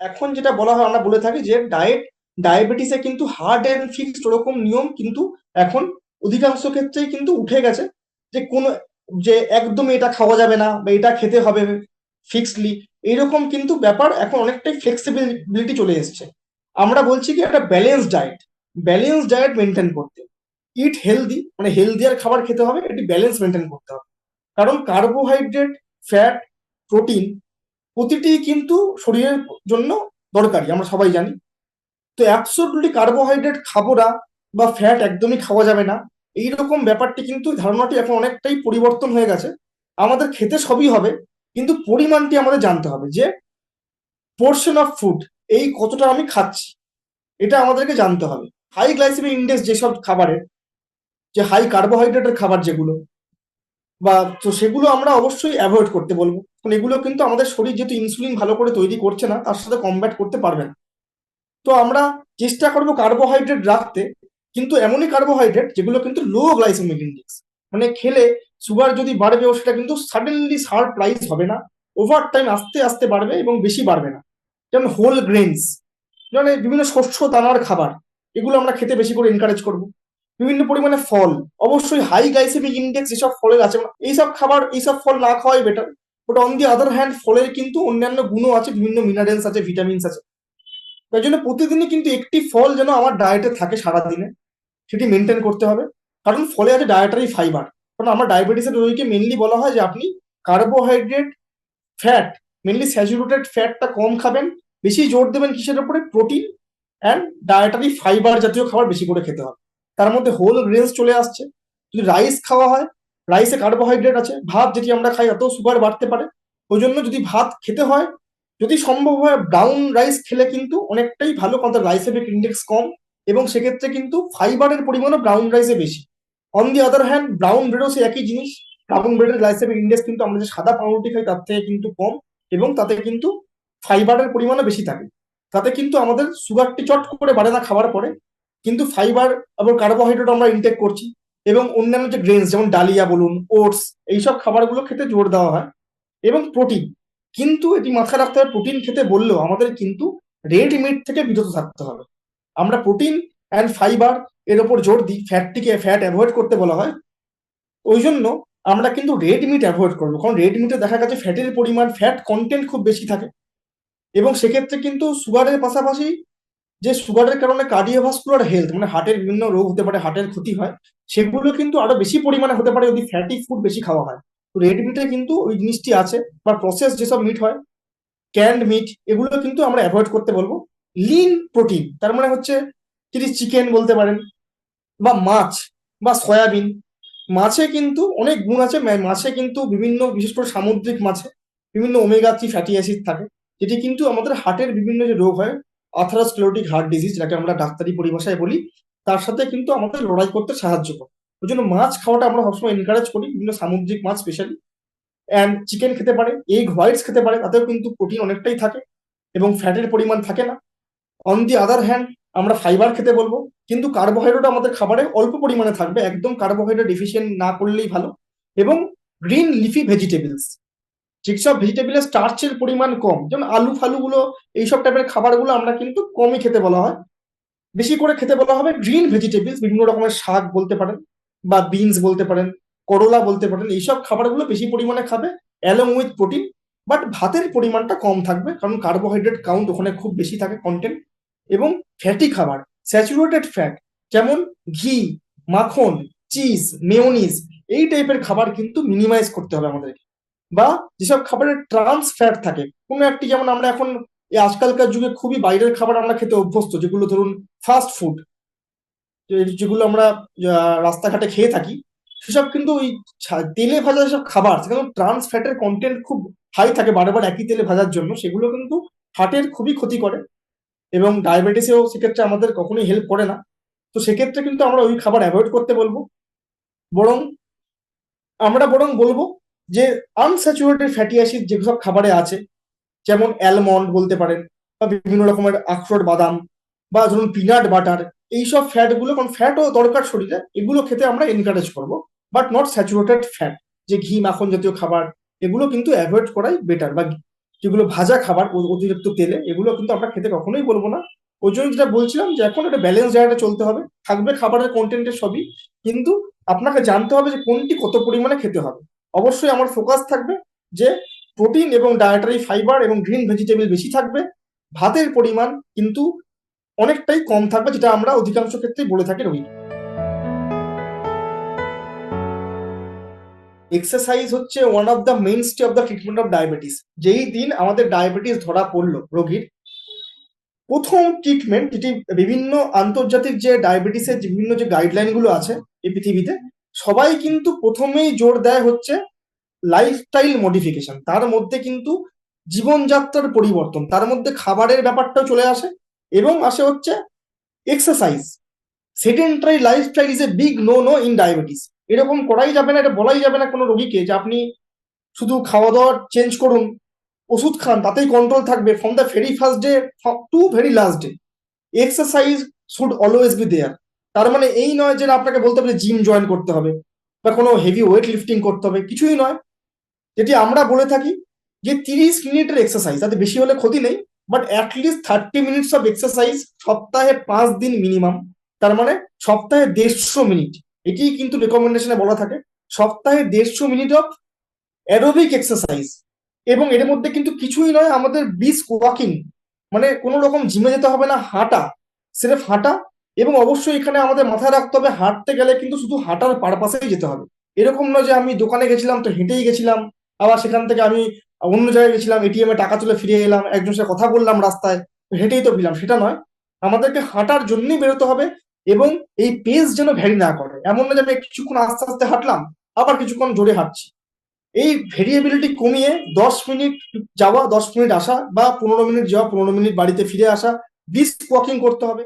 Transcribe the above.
এখন যেটা বলা হয়, আমরা বলে থাকি যে ডায়েট, ডায়াবেটিসে কিন্তু হার্ড অ্যান্ড ফিক্সড ওরকম নিয়ম কিন্তু এখন অধিকাংশ ক্ষেত্রেই কিন্তু উঠে গেছে যে কোনো, যে একদমই এটা খাওয়া যাবে না বা এটা খেতে হবে ফিক্সডলি এইরকম কিন্তু ব্যাপার এখন অনেকটাই ফ্লেক্সিবিলিটি চলে এসছে। আমরা বলছি কি একটা balance diet balance diet maintain করতে। ইট হেলদি মানে হেলদিয়ার খাবার খেতে হবে এটি ব্যালেন্স মেনটেন করতে হবে। কারণ কার্বোহাইড্রেট ফ্যাট প্রোটিন প্রতিটি কিন্তু শরীরের জন্য দরকারি, আমরা সবাই জানি। তো অ্যাবসোলুটলি কার্বোহাইড্রেট খাব না বা ফ্যাট একদমই খাওয়া যাবে না, এইরকম ব্যাপারটি কিন্তু ধারণাটি এখন অনেকটাই পরিবর্তন হয়ে গেছে। আমাদের খেতে সবই হবে, কিন্তু পরিমাণটি আমাদের জানতে হবে যে পোর্শন অফ ফুড এই কতটা আমি খাচ্ছি, এটা আমাদেরকে জানতে হবে। হাই গ্লাইসেমিক ইন্ডেক্স যেসব খাবারের, যে হাই কার্বোহাইড্রেটের খাবার যেগুলো, বা তো সেগুলো আমরা অবশ্যই অ্যাভয়েড করতে বলব। এগুলো কিন্তু আমাদের শরীর যেহেতু ইনসুলিন ভালো করে তৈরি করছে না, তার সাথে কমব্যাট করতে পারবে না। তো আমরা চেষ্টা করব কার্বোহাইড্রেট রাখতে, কিন্তু এমনই কার্বোহাইড্রেট যেগুলো কিন্তু লো গ্লাইসেমিক ইন্ডেক্স মানে খেলে সুগার যদি বাড়বেও সেটা কিন্তু সাডেনলি শার্প রাইজ হবে না। ওভার টাইম আস্তে আস্তে বাড়বে এবং বেশি বাড়বে না। যেমন হোল গ্রেনস মানে বিভিন্ন শস্য, দানার খাবার, এগুলো আমরা খেতে বেশি করে এনকারেজ করব। বিভিন্ন পরিমাণে ফল, অবশ্যই হাই গ্লাইসেমিক ইন্ডেক্স যেসব ফলের আছে এইসব খাবার, এইসব ফল না খাওয়াই better but on the other hand ফলের কিন্তু অন্যান্য গুণও আছে, বিভিন্ন মিনারেলস আছে ভিটামিনস আছে। তাই জন্য প্রতিদিনই কিন্তু একটি ফল যেন আমার ডায়েটে থাকে সারাদিনে, সেটি মেনটেন করতে হবে। কারণ ফলে আছে ডায়েটারি ফাইবার কারণ আমার ডায়াবেটিসের রোগীকে মেনলি বলা হয় যে আপনি কার্বোহাইড্রেট ফ্যাট মেনলি স্যাচুরেটেড ফ্যাটটা কম খাবেন, বেশি জোর দেবেন কিসের উপরে? প্রোটিন অ্যান্ড ডায়েটারি ফাইবার জাতীয় খাবার বেশি করে খেতে হবে। তার মধ্যে হোল গ্রেনস চলে আসছে। যদি রাইস খাওয়া হয় রাইসে কার্বোহাইড্রেট আছে, ভাত যেটি আমরা খাই এত সুগার বাড়তে পারে। ওই জন্য যদি ভাত খেতে হয়, যদি সম্ভব হয় ব্রাউন রাইস খেলে কিন্তু অনেকটাই ভালো, কারণ তার ইন্ডেক্স কম এবং সেক্ষেত্রে কিন্তু ফাইবারের পরিমাণও ব্রাউন রাইসে বেশি। On the other hand brown ব্রেডও সে একই জিনিস। ব্রাউন ব্রেডের গ্লাইসেমিক ইন্ডেক্স কিন্তু আমরা যে সাদা পাউরুটি খাই তার থেকে কিন্তু কম এবং তাতে কিন্তু ফাইবারের পরিমাণও বেশি থাকে। তাতে কিন্তু আমাদের সুগারটি চট করে বাড়ে না খাবার পরে। কিন্তু ফাইবার এবং কার্বোহাইড্রেট আমরা ইনটেক করছি। এবং অন্যান্য যে গ্রেনস যেমন ডালিয়া বলুন ওটস এইসব খাবারগুলো খেতে জোর দেওয়া হয়, এবং প্রোটিন কিন্তু এটি মাথায় রাখতে হবে প্রোটিন খেতে বললেও আমাদের কিন্তু রেড মিট থেকে বিরত থাকতে হবে। আমরা প্রোটিন অ্যান্ড ফাইবার এর ওপর জোর দিই ফ্যাটটিকে ফ্যাট অ্যাভয়েড করতে বলা হয়। ওই জন্য আমরা কিন্তু রেড মিট অ্যাভয়েড করব, কারণ রেড মিটে দেখা গেছে ফ্যাটের পরিমাণ ফ্যাট কন্টেন্ট খুব বেশি থাকে। এবং সেক্ষেত্রে কিন্তু সুগারের পাশাপাশি যে সুগারের কারণে কার্ডিওভাস্কুলার হেলথ মানে হার্টের বিভিন্ন রোগ হতে পারে হার্টের ক্ষতি হয়, সেগুলো কিন্তু আরও বেশি পরিমাণে হতে পারে, যদি ফ্যাটি ফুড বেশি খাওয়া হয়। তো রেড মিটে কিন্তু ওই জিনিসটি আছে, বা প্রসেস যেসব মিট হয় ক্যান্ড মিট এগুলো কিন্তু আমরা অ্যাভয়েড করতে বলব। লিন প্রোটিন তার মানে হচ্ছে যদি চিকেন বলতে পারেন, বা মাছ, বা সয়াবিন মাছে কিন্তু অনেক গুণ আছে মাছে কিন্তু বিভিন্ন, বিশেষ করে সামুদ্রিক মাছে, বিভিন্ন ওমেগা থ্রি ফ্যাটি অ্যাসিড থাকে, যেটি কিন্তু আমাদের হার্টের বিভিন্ন যে রোগ হয় আথারাসক্লেরোটিক হার্ট ডিজিজ যেটাকে আমরা ডাক্তারি পরিভাষায় বলি, তার সাথে কিন্তু আমাদের লড়াই করতে সাহায্য করে। ওই জন্য মাছ খাওয়াটা আমরা সবসময় এনকারেজ করি, বিভিন্ন সামুদ্রিক মাছ স্পেশালি অ্যান্ড চিকেন খেতে পারে এগ হোয়াইটস খেতে পারে, তাতেও কিন্তু প্রোটিন অনেকটাই থাকে এবং ফ্যাটের পরিমাণ থাকে না। অন দি আদার হ্যান্ড আমরা ফাইবার খেতে বলব, কিন্তু কার্বোহাইড্রেট আমাদের খাবারে অল্প পরিমাণে থাকবে, একদম কার্বোহাইড্রেট ডিফিসিয়েন্ট না করলেই ভালো। এবং গ্রিন লিফি ভেজিটেবলস যেসব ভেজিটেবলের স্টার্চের পরিমাণ কম। যেমন আলু ফালুগুলো এইসব টাইপের খাবারগুলো আমরা কিন্তু কমই খেতে বলা হয়। বেশি করে খেতে বলা হবে গ্রিন ভেজিটেবলস বিভিন্ন রকমের শাক বলতে পারেন বা বিনস বলতে পারেন, করলা বলতে পারেন, এইসব খাবারগুলো বেশি পরিমাণে খাবে অ্যালং উইথ প্রোটিন বাট ভাতের পরিমাণটা কম থাকবে, কারণ কার্বোহাইড্রেট কাউন্ট ওখানে খুব বেশি থাকে কন্টেন্ট এবং ফ্যাটি খাবার স্যাচুরেটেড ফ্যাট যেমন ঘি, মাখন চিজ মেয়নিজ এই টাইপের খাবার কিন্তু মিনিমাইজ করতে হবে আমাদেরকে। বা যেসব খাবারের ট্রান্স ফ্যাট থাকে, কোনো একটি যেমন আমরা এখন এই আজকালকার যুগে খুবই বাইরের খাবার আমরা খেতে অভ্যস্ত, যেগুলো ধরুন ফাস্ট ফুড যেগুলো আমরা রাস্তাঘাটে খেয়ে থাকি, সেসব কিন্তু ওই তেলে ভাজা যেসব খাবার সেখানে ট্রান্স ফ্যাটের কন্টেন্ট খুব হাই থাকে বারবার একই তেলে ভাজার জন্য, সেগুলো কিন্তু হার্টের খুবই ক্ষতি করে এবং ডায়াবেটিসেও সেক্ষেত্রে আমাদের কখনোই হেল্প করে না। তো সেক্ষেত্রে কিন্তু আমরা ওই খাবার অ্যাভয়েড করতে বলব। বরং, আমরা বরং বলব যে আনস্যাচুরেটেড ফ্যাটি অ্যাসিড যেসব খাবারে আছে, যেমন অ্যালমন্ড বলতে পারেন, বা বিভিন্ন রকমের আখরোট বাদাম, বা ধরুন পিনাট বাটার এইসব ফ্যাটগুলো কারণ ফ্যাটও দরকার শরীরে, এগুলো খেতে আমরা এনকারেজ করব বাট নট স্যাচুরেটেড ফ্যাট যে ঘি, মাখন জাতীয় খাবার, এগুলো কিন্তু অ্যাভয়েড করাই বেটার বা যেগুলো ভাজা খাবার অতিরিক্ত তেলে, এগুলো কিন্তু আমরা খেতে কখনোই বলব না। ওই জন্য যেটা বলছিলাম, যে এখন একটা ব্যালেন্স ডায়েটে চলতে হবে, থাকবে খাবারের কন্টেন্টের সবই, কিন্তু আপনাকে জানতে হবে যে কোনটি কত পরিমাণে খেতে হবে। অবশ্যই আমার ফোকাস থাকবে যে প্রোটিন এবং ডায়েটারি ফাইবার এবং গ্রিন ভেজিটেবল বেশি থাকবে, ভাতের পরিমাণ কিন্তু অনেকটাই কম থাকবে যেটা আমরা অধিকাংশ ক্ষেত্রেই বলে থাকি রোগী এক্সারসাইজ হচ্ছে one of the main stay of the treatment of diabetes যেই দিন আমাদের ডায়াবেটিস ধরা পড়ল রোগীর, প্রথম ট্রিটমেন্ট যেটি বিভিন্ন আন্তর্জাতিক যে ডায়াবেটিসের বিভিন্ন যে গাইডলাইনগুলো আছে এই পৃথিবীতে সবাই কিন্তু প্রথমেই জোর দেয় হচ্ছে লাইফস্টাইল মডিফিকেশন তার মধ্যে কিন্তু জীবনযাত্রার পরিবর্তন, তার মধ্যে খাবারের ব্যাপারটাও চলে আসে এবং আসে হচ্ছে exercise sedentary lifestyle is a big no no in diabetes এরকম করাই যাবে না, এটা বলাই যাবে না কোনো রোগীকে যে আপনি শুধু খাওয়া দাওয়া চেঞ্জ করুন, ওষুধ খান, তাতেই কন্ট্রোল থাকবে from the very first day to very last day exercise should always be there তার মানে এই নয় যে আপনাকে বলতে হবে জিম জয়েন করতে হবে বা কোনো হেভি ওয়েট লিফটিং করতে হবে, কিছুই নয়। যেটি আমরা বলে থাকি যে তিরিশ মিনিটের এক্সারসাইজ তাতে বেশি হলে ক্ষতি নেই but at least thirty minutes of exercise সপ্তাহে পাঁচ দিন মিনিমাম তার মানে সপ্তাহে দেড়শো মিনিট। এটি কিন্তু রেকমেন্ডেশনে বলা থাকে, সপ্তাহে দেড়শো মিনিট অফ অ্যারোবিক এক্সারসাইজ এবং এর মধ্যে কিন্তু কিছুই নয়, আমাদের বিস ওয়াকিং মানে কোনো রকম জিমে যেতে হবে না, হাঁটা, সিরেফ হাঁটা এবং অবশ্যই এখানে আমাদের মাথায় রাখতে হবে, হাঁটতে গেলে কিন্তু শুধু হাঁটার পারপাসেই যেতে হবে। এরকম নয় যে আমি দোকানে গেছিলাম তো হেঁটেই গেছিলাম, আবার সেখান থেকে আমি অন্য জায়গায় গেছিলাম এটিএম এ টাকা তুলে ফিরে এলাম একজনের সাথে কথা বললাম রাস্তায় হেঁটেই তো পেলাম সেটা নয়। আমাদেরকে হাঁটার জন্যই বেরোতে হবে এবং এই পেস যেন ভ্যারি না করে। এমন না যে আমি কিছুক্ষণ আস্তে আস্তে হাঁটলাম, আবার কিছুক্ষণ জোরে হাঁটছি। এই ভেরিয়েবিলিটি কমিয়ে দশ মিনিট যাওয়া, দশ মিনিট আসা বা পনেরো মিনিট যাওয়া, পনেরো মিনিট বাড়িতে ফিরে আসা ডিস্ক ওয়াকিং করতে হবে।